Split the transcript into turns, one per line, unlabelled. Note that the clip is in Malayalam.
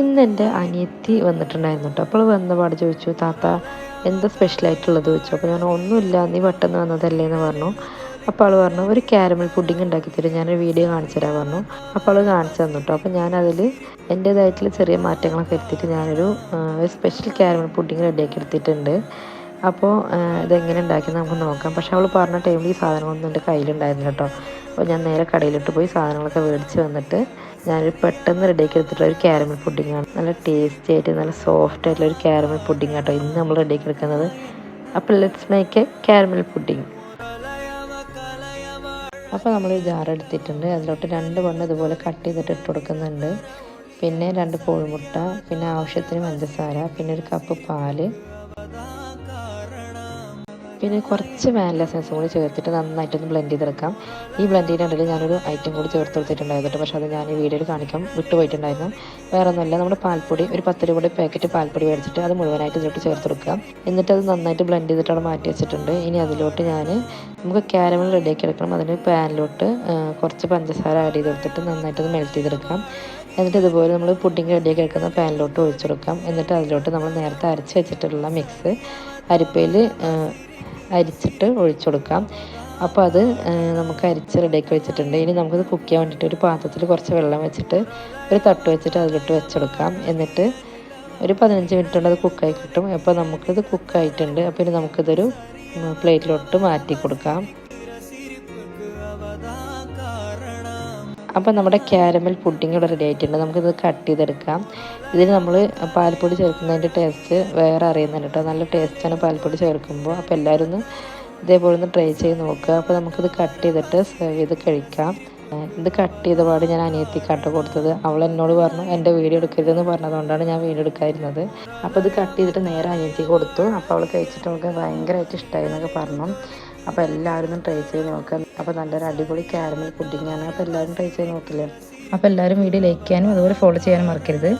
ഇന്ന് എന്റെ അനിയത്തി വന്നിട്ടുണ്ടായിരുന്നു കേട്ടോ അപ്പോൾ വന്ന പാട് ചോദിച്ചു താത്ത എന്താ സ്പെഷ്യലായിട്ടുള്ളത് ചോദിച്ചു. അപ്പോൾ ഞാൻ ഒന്നുമില്ല നീ പെട്ടെന്ന് വന്നതല്ലേ എന്ന് പറഞ്ഞു. അപ്പോൾ അവൾ പറഞ്ഞു ഒരു കാരമൽ പുഡിംഗ് ഉണ്ടാക്കി തരും. ഞാനൊരു വീഡിയോ കാണിച്ചു തരാൻ പറഞ്ഞു. അപ്പോൾ അവൾ കാണിച്ചു തന്നു കേട്ടോ അപ്പോൾ ഞാനതിൽ എന്റേതായിട്ടുള്ള ചെറിയ മാറ്റങ്ങളൊക്കെ എടുത്തിട്ട് ഞാനൊരു ഒരു സ്പെഷ്യൽ കാരമൽ പുഡിംഗ് റെഡിയാക്കി എടുത്തിട്ടുണ്ട്. അപ്പോൾ ഇതെങ്ങനെ ഉണ്ടാക്കിയെന്ന് നമുക്ക് നോക്കാം. പക്ഷെ അവൾ പറഞ്ഞ ടൈമിൽ ഈ സാധനങ്ങളൊന്നും എന്റെ കയ്യിലുണ്ടായിരുന്നു കേട്ടോ അപ്പോൾ ഞാൻ നേരെ കടയിലിട്ട് പോയി സാധനങ്ങളൊക്കെ മേടിച്ച് വന്നിട്ട് ഞാനൊരു പെട്ടെന്ന് റെഡിയാക്കി എടുത്തിട്ടുള്ള ഒരു ക്യാരമൽ പുഡിങ്ങാണ് നല്ല ടേസ്റ്റി ആയിട്ട് നല്ല സോഫ്റ്റ് ആയിട്ടുള്ള ഒരു ക്യാരമൽ പുഡിംഗ് കേട്ടോ ഇന്ന് നമ്മൾ റെഡിയാക്കി എടുക്കുന്നത്. അപ്പോൾ let's make a caramel pudding അപ്പോൾ നമ്മൾ ഈ ജാർ എടുത്തിട്ടുണ്ട്. അതിലോട്ട് രണ്ട് പണ്ണ് ഇതുപോലെ കട്ട് ചെയ്തിട്ട് ഇട്ട് കൊടുക്കുന്നുണ്ട്. പിന്നെ രണ്ട് കോഴിമുട്ട പിന്നെ ആവശ്യത്തിന് പഞ്ചസാര പിന്നെ ഒരു കപ്പ് പാൽ പിന്നെ കുറച്ച് വാനില എസൻസും കൂടി ചേർത്തിട്ട് നന്നായിട്ടൊന്ന് ബ്ലെൻഡ് ചെയ്തെടുക്കാം. ഈ ബ്ലെൻഡ് ഇടയിൽ ഞാനൊരു ഐറ്റം കൂടി ചേർത്ത് കൊടുത്തിട്ടുണ്ടായിരുന്നു. പക്ഷേ അത് ഞാൻ ഈ വീഡിയോയിൽ കാണിക്കാം വിട്ടുപോയിട്ടുണ്ടായിരുന്നു. വേറെ ഒന്നുമല്ല നമ്മുടെ പാൽപ്പൊടി ഒരു പത്ത് രൂപയുടെ പാക്കറ്റ് പാൽപ്പൊടി മേടിച്ചിട്ട് അത് മുഴുവനായിട്ട് ഇതിലോട്ട് ചേർത്ത് കൊടുക്കുക. എന്നിട്ട് അത് നന്നായിട്ട് ബ്ലെൻഡ് ചെയ്തിട്ട് മാറ്റി വെച്ചിട്ടുണ്ട്. ഇനി അതിലോട്ട് ഞാൻ നമുക്ക് ക്യാരമൽ റെഡിയാക്കി എടുക്കണം. അതിന് പാനിലോട്ട് കുറച്ച് പഞ്ചസാര ആഡ് ചെയ്ത് കൊടുത്തിട്ട് നന്നായിട്ടൊന്ന് മെൽറ്റ് ചെയ്തെടുക്കാം. എന്നിട്ട് ഇതുപോലെ നമ്മൾ പുഡിംഗ് റെഡിയാക്കി എടുക്കുന്ന പാനിലോട്ട് ഒഴിച്ചു കൊടുക്കാം. എന്നിട്ട് അതിലോട്ട് നമ്മൾ നേരത്തെ അരച്ച് വെച്ചിട്ടുള്ള മിക്സ് അരിപ്പയിൽ അരിച്ചിട്ട് ഒഴിച്ചു കൊടുക്കാം. അപ്പോൾ അത് നമുക്ക് അരിച്ച് റെഡിയാക്കി വെച്ചിട്ടുണ്ട്. ഇനി നമുക്കത് കുക്ക് ചെയ്യാൻ വേണ്ടിയിട്ട് ഒരു പാത്രത്തിൽ കുറച്ച് വെള്ളം വെച്ചിട്ട് ഒരു തട്ട് വെച്ചിട്ട് അതിലിട്ട് വെച്ചെടുക്കാം. എന്നിട്ട് ഒരു പതിനഞ്ച് മിനിറ്റ് കൊണ്ട് അത് കുക്കായി കിട്ടും. അപ്പോൾ നമുക്കിത് കുക്കായിട്ടുണ്ട്. അപ്പോൾ ഇനി നമുക്കിതൊരു പ്ലേറ്റിലോട്ട് മാറ്റി കൊടുക്കാം. അപ്പോൾ നമ്മുടെ ക്യാരമൽ പുഡിംഗ് ഇവിടെ റെഡി ആയിട്ടുണ്ട്. നമുക്കിത് കട്ട് ചെയ്തെടുക്കാം. ഇതിന് നമ്മൾ പാൽപ്പൊടി ചേർക്കുന്നതിന്റെ ടേസ്റ്റ് വേറെ അറിയുന്നുണ്ട് കേട്ടോ നല്ല ടേസ്റ്റാണ് പാൽപ്പൊടി ചേർക്കുമ്പോൾ. അപ്പോൾ എല്ലാവരും ഒന്ന് ഇതേപോലെ ഒന്ന് ട്രൈ ചെയ്ത് നോക്കുക. അപ്പോൾ നമുക്കിത് കട്ട് ചെയ്തിട്ട് സെർവ് ചെയ്ത് കഴിക്കാം. ഇത് കട്ട് ചെയ്ത പാട് ഞാൻ അനിയത്തിക്കാട്ട് കൊടുത്തത്. അവൾ എന്നോട് പറഞ്ഞു എന്റെ വീഡിയോ എടുക്കരുതെന്ന് പറഞ്ഞതുകൊണ്ടാണ് ഞാൻ വീഡിയോ എടുക്കാതിരുന്നത്. അപ്പോൾ ഇത് കട്ട് ചെയ്തിട്ട് നേരെ അനിയത്തി കൊടുത്തു. അപ്പോൾ അവൾ കഴിച്ചിട്ട് അവൾക്ക് ഭയങ്കരമായിട്ട് ഇഷ്ടമായി എന്നൊക്കെ പറഞ്ഞു. അപ്പോൾ എല്ലാവരും ഒന്ന് ട്രൈ ചെയ്ത് നോക്കുക അപ്പോൾ നല്ലൊരു അടിപൊളി കാരമൽ പുഡിങ്ങാണ് അപ്പോൾ എല്ലാവരും ട്രൈ ചെയ്ത് നോക്കില്ലേ? അപ്പോൾ എല്ലാവരും വീഡിയോ ലൈക്ക് ചെയ്യാനും അതുപോലെ ഫോളോ ചെയ്യാനും മറക്കരുത്.